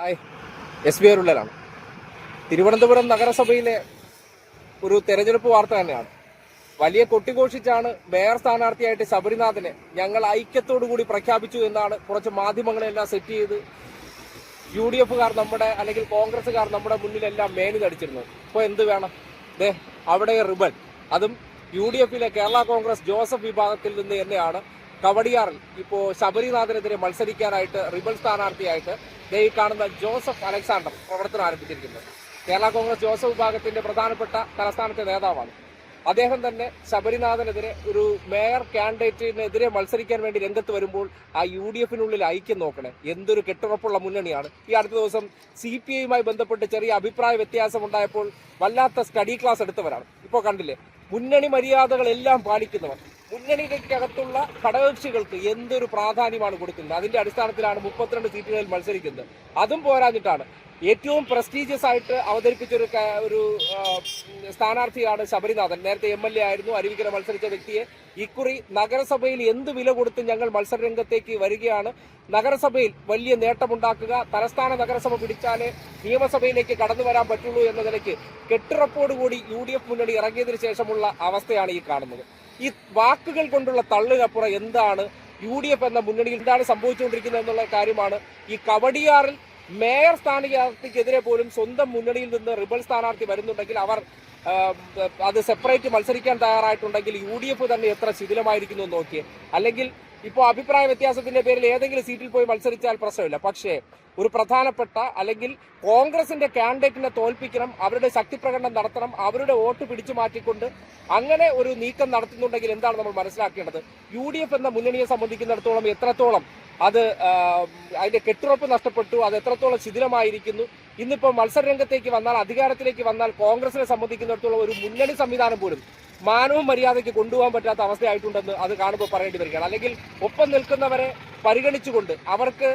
Hi. S B അരുള്ളലാണ് തിരുവനന്തപുരം നഗരസഭയിലെ ഒരു തെരഞ്ഞെടുപ്പ് വാർത്ത തന്നെയാണ്. വലിയ കൊട്ടിഘോഷിച്ചാണ് മേയർ സ്ഥാനാർത്ഥിയായിട്ട് ശബരിനാഥനെ ഞങ്ങൾ കൂടി പ്രഖ്യാപിച്ചു എന്നാണ് കുറച്ച് മാധ്യമങ്ങളെല്ലാം സെറ്റ് ചെയ്ത് യു ഡി എഫുകാർ നമ്മുടെ അല്ലെങ്കിൽ കോൺഗ്രസ്സുകാർ നമ്മുടെ മുന്നിലെല്ലാം മേനി തടിച്ചിരുന്നത് ഇപ്പോൾ എന്ത് വേണം? ദേ അവിടെ റിബൽ. അതും യു ഡി എഫിലെ കേരള കോൺഗ്രസ് ജോസഫ് വിഭാഗത്തിൽ നിന്ന് തന്നെയാണ് കവടിയാറിൽ ഇപ്പോൾ ശബരിനാഥനെതിരെ മത്സരിക്കാനായിട്ട് റിബൽ സ്ഥാനാർത്ഥിയായിട്ട് ദേ കാണുന്ന ജോസഫ് അലക്സാണ്ടർ പ്രവർത്തനം ആരംഭിച്ചിരിക്കുന്നത്. കേരള കോൺഗ്രസ് ജോസഫ് വിഭാഗത്തിന്റെ പ്രധാനപ്പെട്ട തലസ്ഥാനത്തെ നേതാവാണ്. അദ്ദേഹം തന്നെ ശബരിനാഥനെതിരെ ഒരു മേയർ കാൻഡിഡേറ്റിനെതിരെ മത്സരിക്കാൻ വേണ്ടി രംഗത്ത് വരുമ്പോൾ ആ യു ഡി എഫിനുള്ളിൽ ഐക്യം നോക്കണേ. എന്തൊരു കെട്ടുറപ്പുള്ള മുന്നണിയാണ്. ഈ അടുത്ത ദിവസം സി പി ഐയുമായി ബന്ധപ്പെട്ട് ചെറിയ അഭിപ്രായ വ്യത്യാസം ഉണ്ടായപ്പോൾ വല്ലാത്ത സ്റ്റഡി ക്ലാസ് എടുത്തവരാണ്. ഇപ്പോൾ കണ്ടില്ലേ? മുന്നണി മര്യാദകളെല്ലാം പാലിക്കുന്നവർ. മുന്നണിക്കകത്തുള്ള ഘടകകക്ഷികൾക്ക് എന്തൊരു പ്രാധാന്യമാണ് കൊടുക്കുന്നത്? അതിന്റെ അടിസ്ഥാനത്തിലാണ് മുപ്പത്തിരണ്ട് സീറ്റുകളിൽ മത്സരിക്കുന്നത്. അതും പോരാഞ്ഞിട്ടാണ്. ഏറ്റവും പ്രസ്റ്റീജിയസ് ആയിട്ട് അവതരിപ്പിച്ച ഒരു ഒരു സ്ഥാനാർത്ഥിയാണ് ശബരിനാഥൻ. നേരത്തെ എം എൽ എ ആയിരുന്നു. അരുവിക്കര മത്സരിച്ച വ്യക്തിയെ ഇക്കുറി നഗരസഭയിൽ എന്ത് വില കൊടുത്ത് ഞങ്ങൾ മത്സരരംഗത്തേക്ക് വരികയാണ്. നഗരസഭയിൽ വലിയ നേട്ടമുണ്ടാക്കുക. തലസ്ഥാന നഗരസഭ പിടിച്ചാലേ നിയമസഭയിലേക്ക് കടന്നു വരാൻ പറ്റുള്ളൂ എന്ന നിലയ്ക്ക് കെട്ടുറപ്പോടുകൂടി യു ഡി എഫ് മുന്നണി ഇറങ്ങിയതിനു ശേഷമുള്ള അവസ്ഥയാണ് ഈ കാണുന്നത്. ഈ വാക്കുകൾ കൊണ്ടുള്ള തള്ളുകപ്പുറം എന്താണ്? യു ഡി എഫ് എന്ന മുന്നണിയിൽ എന്താണ് സംഭവിച്ചുകൊണ്ടിരിക്കുന്നത് എന്നുള്ള കാര്യമാണ് ഈ കവടിയാറിൽ മേയർ സ്ഥാനാർത്ഥിക്കെതിരെ പോലും സ്വന്തം മുന്നണിയിൽ നിന്ന് റിബൽ സ്ഥാനാർത്ഥി വരുന്നുണ്ടെങ്കിൽ അവർ അത് സെപ്പറേറ്റ് മത്സരിക്കാൻ തയ്യാറായിട്ടുണ്ടെങ്കിൽ യു ഡി എഫ് തന്നെ എത്ര ശിഥിലമായിരിക്കുന്നു നോക്കിയേ. അല്ലെങ്കിൽ ഇപ്പോൾ അഭിപ്രായ വ്യത്യാസത്തിന്റെ പേരിൽ ഏതെങ്കിലും സീറ്റിൽ പോയി മത്സരിച്ചാൽ പ്രശ്നമില്ല. പക്ഷേ ഒരു പ്രധാനപ്പെട്ട അല്ലെങ്കിൽ കോൺഗ്രസിന്റെ കാൻഡിഡേറ്റിനെ തോൽപ്പിക്കണം അവരുടെ ശക്തി പ്രകടനം നടത്തണം അവരുടെ വോട്ട് പിടിച്ചു മാറ്റിക്കൊണ്ട് അങ്ങനെ ഒരു നീക്കം നടത്തുന്നുണ്ടെങ്കിൽ എന്താണ് നമ്മൾ മനസ്സിലാക്കേണ്ടത്? യു ഡി എഫ് എന്ന മുന്നണിയെ സംബന്ധിക്കുന്നിടത്തോളം എത്രത്തോളം അത് അതിന്റെ കെട്ടുറപ്പ് നഷ്ടപ്പെട്ടു അത് എത്രത്തോളം ശിഥിലമായിരിക്കുന്നു? ഇന്നിപ്പോൾ മത്സരരംഗത്തേക്ക് വന്നാൽ അധികാരത്തിലേക്ക് വന്നാൽ കോൺഗ്രസിനെ സംബന്ധിക്കുന്നിടത്തോളം ഒരു മുന്നണി സംവിധാനം പോലും മാനവും മര്യാദയ്ക്ക് കൊണ്ടുപോകാൻ പറ്റാത്ത അവസ്ഥയായിട്ടുണ്ടെന്ന് അത് കാണുമ്പോൾ പറയേണ്ടി വരികയാണ്. അല്ലെങ്കിൽ ഒപ്പം നിൽക്കുന്നവരെ പരിഗണിച്ചുകൊണ്ട് അവർക്ക്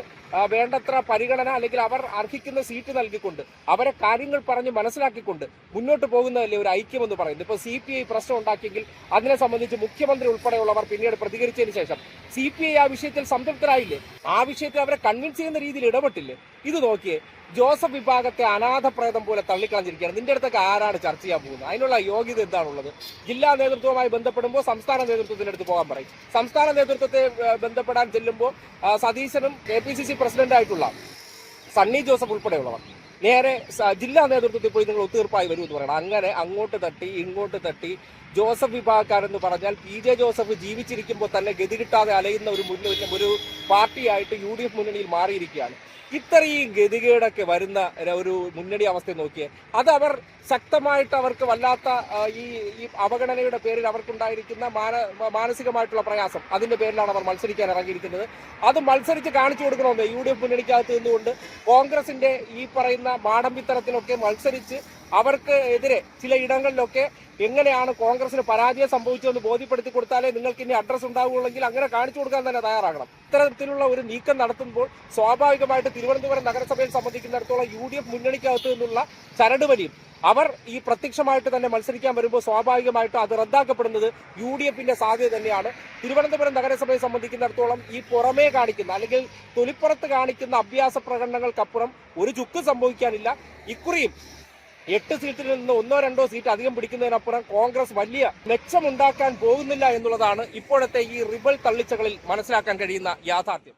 വേണ്ടത്ര പരിഗണന അല്ലെങ്കിൽ അവർ അർഹിക്കുന്ന സീറ്റ് നൽകിക്കൊണ്ട് അവരെ കാര്യങ്ങൾ പറഞ്ഞ് മനസ്സിലാക്കിക്കൊണ്ട് മുന്നോട്ട് പോകുന്നതല്ലേ ഒരു ഐക്യമെന്ന് പറയുന്നത്. ഇപ്പോൾ സി പി ഐ പ്രശ്നം ഉണ്ടാക്കിയെങ്കിൽ അതിനെ സംബന്ധിച്ച് മുഖ്യമന്ത്രി ഉൾപ്പെടെയുള്ളവർ പിന്നീട് പ്രതികരിച്ചതിന് ശേഷം സി പി ഐ ആ വിഷയത്തിൽ സംതൃപ്തരായില്ലേ? ആ വിഷയത്തിൽ അവരെ കൺവിൻസ് ചെയ്യുന്ന രീതിയിൽ ഇടപെട്ടില്ലേ? ഇത് നോക്കിയേ ജോസഫ് വിഭാഗത്തെ അനാഥപ്രേതം പോലെ തള്ളിക്കളഞ്ഞിരിക്കുകയാണ്. നിന്റെ അടുത്തൊക്കെ ആരാണ് ചർച്ച ചെയ്യാൻ പോകുന്നത്? അതിനുള്ള യോഗ്യത എന്താണുള്ളത്? ജില്ലാ നേതൃത്വവുമായി ബന്ധപ്പെടുമ്പോൾ സംസ്ഥാന നേതൃത്വത്തിന്റെ അടുത്ത് പോകാൻ പറയും. സംസ്ഥാന നേതൃത്വത്തെ ബന്ധപ്പെടാൻ ചെല്ലുമ്പോൾ സതീശനും കെ പി സി സി പ്രസിഡന്റായിട്ടുള്ള സണ്ണി ജോസഫ് ഉൾപ്പെടെയുള്ളവർ. നേരെ ജില്ലാ നേതൃത്വത്തിൽ പോയി നിങ്ങൾ ഒത്തുതീർപ്പായി വരൂ എന്ന് പറയണം. അങ്ങനെ അങ്ങോട്ട് തട്ടി ഇങ്ങോട്ട് തട്ടി. ജോസഫ് വിഭാഗക്കാരെന്ന് പറഞ്ഞാൽ പി ജെ ജോസഫ് ജീവിച്ചിരിക്കുമ്പോൾ തന്നെ ഗതി കിട്ടാതെ അലയുന്ന ഒരു മുന്നണി ഒരു പാർട്ടിയായിട്ട് യു ഡി എഫ് മുന്നണിയിൽ മാറിയിരിക്കുകയാണ്. ഇത്രയും ഗതികേടൊക്കെ വരുന്ന ഒരു മുന്നണി അവസ്ഥ നോക്കിയേ. അത് അവർ ശക്തമായിട്ട് അവർക്ക് വല്ലാത്ത ഈ ഈ അവഗണനയുടെ പേരിൽ അവർക്കുണ്ടായിരിക്കുന്ന മാന മാനസികമായിട്ടുള്ള പ്രയാസം. അതിന്റെ പേരിലാണ് അവർ മത്സരിക്കാൻ ഇറങ്ങിയിരിക്കുന്നത്. അത് മത്സരിച്ച് കാണിച്ചു കൊടുക്കണമെന്ന് യു ഡി എഫ് മുന്നണിക്കകത്ത് നിന്നുകൊണ്ട് കോൺഗ്രസിന്റെ ഈ പറയുന്ന മാടമ്പിത്തരത്തിലൊക്കെ മത്സരിച്ച് അവർക്ക് എതിരെ ചില ഇടങ്ങളിലൊക്കെ എങ്ങനെയാണ് കോൺഗ്രസിന് പരാജയം സംഭവിച്ചതെന്ന് ബോധ്യപ്പെടുത്തി കൊടുത്താലേ നിങ്ങൾക്ക് ഇനി അഡ്രസ് ഉണ്ടാവുകയുള്ളെങ്കിൽ അങ്ങനെ കാണിച്ചു കൊടുക്കാൻ തന്നെ തയ്യാറാകണം. ഇത്തരത്തിലുള്ള ഒരു നീക്കം നടത്തുമ്പോൾ സ്വാഭാവികമായിട്ട് തിരുവനന്തപുരം നഗരസഭയെ സംബന്ധിക്കുന്നിടത്തോളം യു ഡി എഫ് മുന്നണിക്കകത്ത് നിന്നുള്ള ചരടുവലിയും അവർ ഈ പ്രത്യക്ഷമായിട്ട് തന്നെ മത്സരിക്കാൻ വരുമ്പോൾ സ്വാഭാവികമായിട്ട് അത് റദ്ദാക്കപ്പെടുന്നത് യു ഡി എഫിന്റെ സാധ്യത തന്നെയാണ്. തിരുവനന്തപുരം നഗരസഭയെ സംബന്ധിക്കുന്നിടത്തോളം ഈ പുറമേ കാണിക്കുന്ന അല്ലെങ്കിൽ തൊലിപ്പുറത്ത് കാണിക്കുന്ന അഭ്യാസ പ്രകടനങ്ങൾക്കപ്പുറം ഒരു ചുക്ക് സംഭവിക്കാനില്ല. ഇക്കുറിയും എട്ട് സീറ്റിൽ നിന്ന് ഒന്നോ രണ്ടോ സീറ്റ് അധികം പിടിക്കുന്നതിനപ്പുറം കോൺഗ്രസ് വലിയ മെച്ചമുണ്ടാക്കാൻ പോകുന്നില്ല എന്നുള്ളതാണ് ഇപ്പോഴത്തെ ഈ റിബൽ തള്ളിച്ചകളിൽ മനസ്സിലാക്കാൻ കഴിയുന്ന യാഥാർത്ഥ്യം.